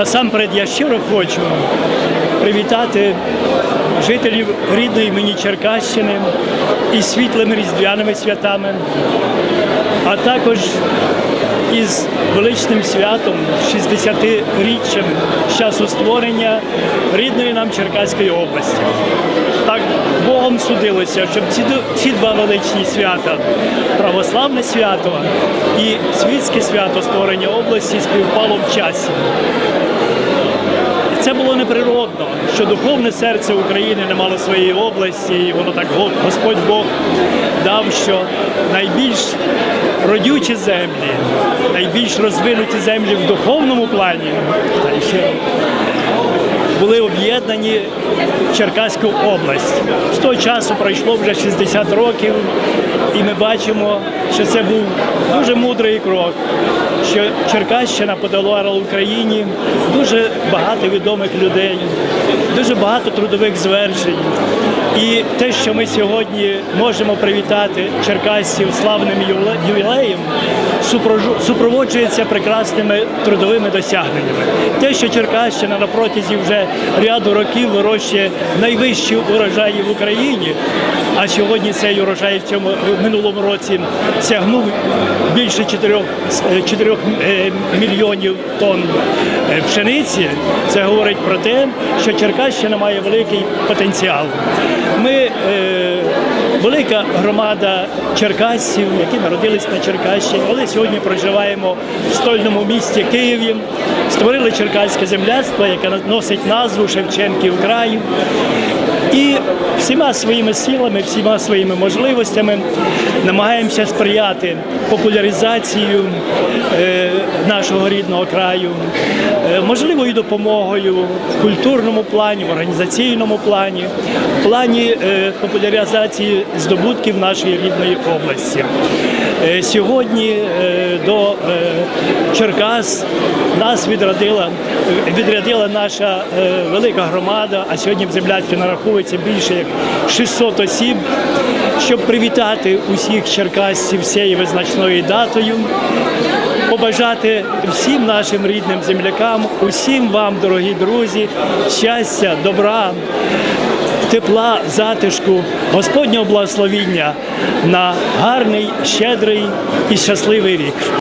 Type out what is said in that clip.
Насамперед я щиро хочу привітати жителів рідної мені Черкащини із світлими різдвяними святами, а також із величним святом, 60-річчям часу створення рідної нам Черкаської області. Так Богом судилося, щоб ці, ці два величні свята православне свято і світське свято створення області співпало в часі. Що духовне серце України не мало своєї області, і воно так Господь Бог дав, що найбільш родючі землі, найбільш розвинуті землі в духовному плані, та ще були об'єднані в Черкаську область. З того часу пройшло вже 60 років, і ми бачимо, що це був дуже мудрий крок. Що Черкащина подарувала Україні дуже багато відомих людей, дуже багато трудових звершень. І те, що ми сьогодні можемо привітати черкасців славним ювілеєм, супроводжується прекрасними трудовими досягненнями. Те, що Черкащина на протязі вже ряду років вирощує найвищі урожаї в Україні, а сьогодні цей урожай в цьому в минулому році сягнув більше 4, 4 мільйонів тонн е, пшениці. Це говорить про те, що Черкащина має великий потенціал. Ми е, велика громада черкасців, які народились на Черкащині, але сьогодні проживаємо в стольному місті Києві. Створили Черкаське земляство, яке носить назву Шевченків краю. І всіма своїми силами, всіма своїми можливостями намагаємося сприяти популяризацію е, нашого рідного краю, е, можливою допомогою в культурному плані, в організаційному плані, в плані е, популяризації здобутків нашої рідної області. Сьогодні до Черкас нас відрядила, відрядила наша е, велика громада, а сьогодні в земляцтві нараховується більше як 600 осіб, щоб привітати усіх черкасців цією визначною датою. Побажати всім нашим рідним землякам, усім вам, дорогі друзі, щастя, добра, тепла, затишку, Господнього благословіння на гарний, щедрий і щасливий рік.